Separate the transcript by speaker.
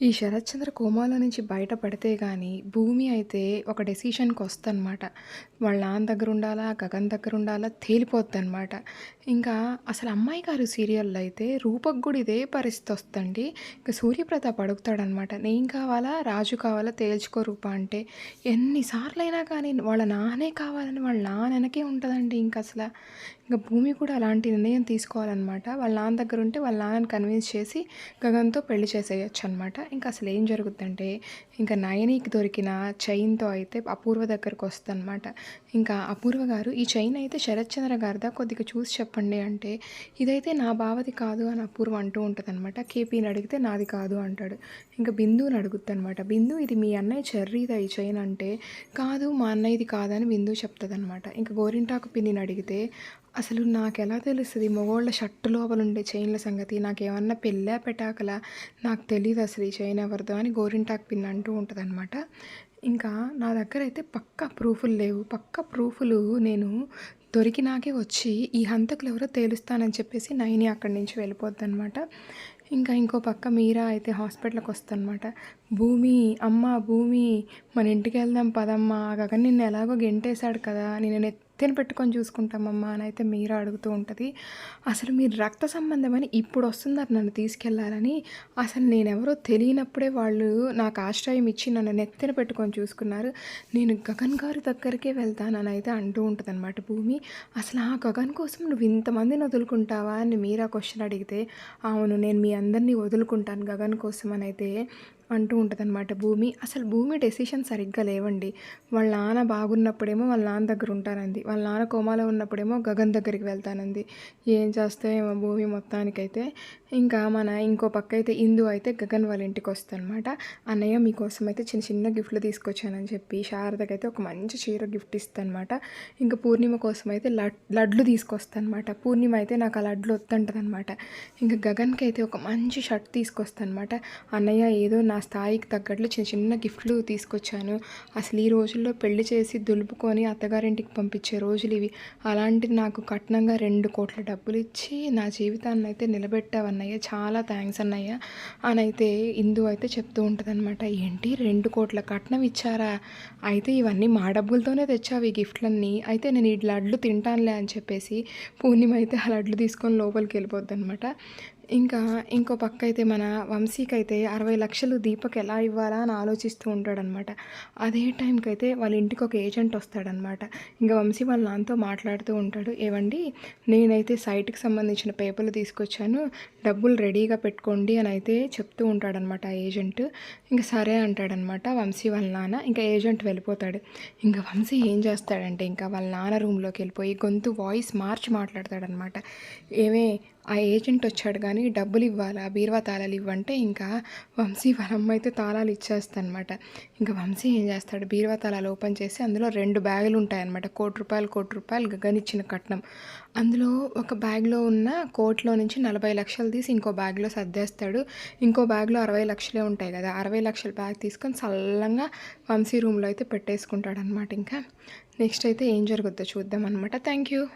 Speaker 1: ఈ శరత్చంద్ర కోమాలో నుంచి బయటపడితే కానీ భూమి అయితే ఒక డెసిషన్‌కి వస్తుందన్నమాట వాళ్ళ నాన్న దగ్గర ఉండాలా, గగన్ దగ్గర ఉండాలా తేలిపోద్దనమాట. ఇంకా అసలు 'అమ్మాయి గారు' సీరియల్‌లో అయితే రూపక్ కూడా ఇదే పరిస్థితి వస్తుంది ఇంకా సూర్యప్రతాప్ అడుగుతాడనమాట. "నేను కావాలా, రాజు కావాలా తేల్చుకో రూప" అంటే ఎన్నిసార్లైనా కానీ వాళ్ళ నాన్నే కావాలని వాళ్ళ నాన్న వెనకే ఇంకా అసలు ఇంకా భూమి కూడా అలాంటి నిర్ణయం తీసుకోవాలన్నమాట వాళ్ళ నాన్న దగ్గర ఉంటే వాళ్ళ నాన్నని కన్విన్స్ చేసి గగన్‌తో పెళ్ళి చేసేయొచ్చనమాట. ఇంకా అసలు ఏం జరుగుద్దంటే, ఇంకా నయనికి దొరికిన చైన్‌తో అయితే అపూర్వ దగ్గరకు వస్తుందన్నమాట. ఇంకా అపూర్వ గారు "ఈ చైన్ అయితే శరత్చంద్ర గారిదా? కొద్దిగా చూసి చెప్పండి" అంటే, "ఇదైతే నా బావది కాదు" అని అపూర్వ అంటూ ఉంటుంది అనమాట కేపీని అడిగితే నాది కాదు అంటాడు. ఇంకా బిందుని అడుగుద్దనమాట. "బిందు ఇది మీ అన్నయ్య చెర్రీదా ఈ చైన్" అంటే, "కాదు మా అన్నయ్యది కాదని" బిందు అనమాట ఇంక గోరింటాకు పిన్నిని అడిగితే, "అసలు నాకు ఎలా తెలుస్తుంది మగోళ్ళ షర్టు లోపల ఉండే చైన్‌ల సంగతి? నాకేమన్నా పెళ్ళా, పెటాకులా? నాకు తెలియదు అసలు ఈ చైన్ ఎవరిదో" అని గోరింటాకు పిన్ అంటూ ఉంటుంది అనమాట ఇంకా నా దగ్గర అయితే పక్కా ప్రూఫులు లేవు. పక్కా ప్రూఫులు నేను దొరికినాకే వచ్చి ఈ హంతకులు ఎవరో తేలుస్తానని చెప్పేసి నైని అక్కడి నుంచి వెళ్ళిపోద్ది అనమాట ఇంకా ఇంకో పక్క మీరా అయితే హాస్పిటల్కి వస్తుందన్నమాట "భూమి, అమ్మ భూమి మన ఇంటికి వెళ్దాం పదమ్మా గగన్ నిన్ను ఎలాగో గెంటేశాడు కదా! నేను నెత్తిన పెట్టుకొని చూసుకుంటామమ్మా" అని అయితే మీరా అడుగుతూ ఉంటుంది అసలు మీరు రక్త సంబంధమని ఇప్పుడొస్తున్నారు నన్ను తీసుకెళ్ళాలని. అసలు నేనెవరో తెలియనప్పుడే వాళ్ళు నాకు ఆశ్రయం ఇచ్చి నన్ను నెత్తిన పెట్టుకొని చూసుకున్నారు. నేను గగన్ గారి దగ్గరికే వెళ్తానని అయితే అంటూ అనమాట భూమి. అసలు ఆ గగన్ కోసం నువ్వు ఇంతమందిని వదులుకుంటావా అని మీరా క్వశ్చన్ అడిగితే, "అవును నేను మీ అందరిని వదులుకుంటాను గగన్ కోసం" అని అయితే అంటూ ఉంటదనమాట భూమి. అసలు భూమి డెసిషన్ సరిగ్గా లేవండి. వాళ్ళ నాన్న బాగున్నప్పుడేమో వాళ్ళ నాన్న దగ్గర ఉంటానంది. వాళ్ళ నాన్న కోమాలో ఉన్నప్పుడేమో గగన్ దగ్గరికి వెళ్తానంది. ఏం చేస్తే ఏమో భూమి మొత్తానికైతే. ఇంకా మన ఇంకో పక్క అయితే ఇందు అయితే గగన్ వాళ్ళ ఇంటికి వస్తుందన్నమాట "అన్నయ్య మీకోసం అయితే చిన్న చిన్న గిఫ్ట్‌లు తీసుకొచ్చానని" చెప్పి శారదకైతే ఒక మంచి చీర గిఫ్ట్ ఇస్తానమాట ఇంకా పూర్ణిమ కోసం అయితే లడ్ లడ్లు తీసుకొస్తానమాట పూర్ణిమ అయితే నాకు ఆ లడ్లు వద్దంటదనమాట. గగన్కి అయితే ఒక మంచి షర్ట్ తీసుకొస్తానమాట "అన్నయ్య ఏదో నా స్థాయికి తగ్గట్లు చిన్న చిన్న గిఫ్ట్‌లు తీసుకొచ్చాను. అసలు ఈ రోజుల్లో పెళ్ళి చేసి దులుపుకొని అత్తగారింటికి పంపించే రోజులు ఇవి అలాంటి నాకు కట్నంగా 2,00,00,000 డబ్బులిచ్చి నా జీవితాన్నయితే నిలబెట్టావన్నయ్య. చాలా థ్యాంక్స్ అన్నయ్య" అనైతే ఇందు అయితే చెప్తూ ఉంటుందన్నమాట "ఏంటి రెండు కోట్ల కట్నం ఇచ్చారా? అయితే ఇవన్నీ మా డబ్బులతోనే తెచ్చావు ఈ గిఫ్ట్‌లన్నీ? అయితే నేను ఈ లడ్లు తింటానులే" అని చెప్పేసి పూర్ణిమ అయితే ఆ లడ్లు తీసుకొని లోపలికి వెళ్ళిపోద్ది అనమాట ఇంకా ఇంకో పక్క అయితే మన వంశీకైతే 60,00,000 దీపక్ ఎలా ఇవ్వాలా అని ఆలోచిస్తూ ఉంటాడనమాట. అదే టైంకి అయితే వాళ్ళ ఇంటికి ఒక ఏజెంట్ వస్తాడనమాట. ఇంకా వంశీ వాళ్ళ నాన్నతో మాట్లాడుతూ ఉంటాడు. "ఏవండీ నేనైతే సైట్‌కి సంబంధించిన పేపర్లు తీసుకొచ్చాను. డబ్బులు రెడీగా పెట్టుకోండి" అని అయితే చెప్తూ ఉంటాడనమాట ఆ ఏజెంట్. ఇంక సరే అంటాడనమాట వంశీ వాళ్ళ నాన్న. ఇంకా ఏజెంట్ వెళ్ళిపోతాడు. ఇంకా వంశీ ఏం చేస్తాడంటే ఇంకా వాళ్ళ నాన్న రూమ్‌లోకెళ్ళిపోయి గొంతు వాయిస్ మార్చి మాట్లాడతాడనమాట. "ఏమే ఆ ఏజెంట్ వచ్చాడు కానీ డబ్బులు ఇవ్వాలా బీరువా తాళాలు ఇవ్వంటే" ఇంకా వంశీ వాళ్ళ అమ్మ అయితే తాళాలు ఇచ్చేస్తదనమాట. ఇంకా వంశీ ఏం చేస్తాడు బీరువా తాళాలు ఓపెన్ చేసి అందులో రెండు బ్యాగులు ఉంటాయనమాట. కోటి రూపాయలు, కోటి రూపాయలు గగనిచ్చిన కట్నం. అందులో ఒక బ్యాగ్‌లో ఉన్న కోట్లో నుంచి నలభై లక్షలు తీసి ఇంకో బ్యాగ్‌లో సర్దేస్తాడు. ఇంకో బ్యాగ్‌లో అరవై లక్షలే ఉంటాయి కదా! అరవై లక్షల బ్యాగ్ తీసుకొని చల్లంగా వంశీ రూమ్‌లో అయితే పెట్టేసుకుంటాడనమాట ఇంకా. నెక్స్ట్ అయితే ఏం జరుగుద్దో చూద్దామనమాట. Thank you.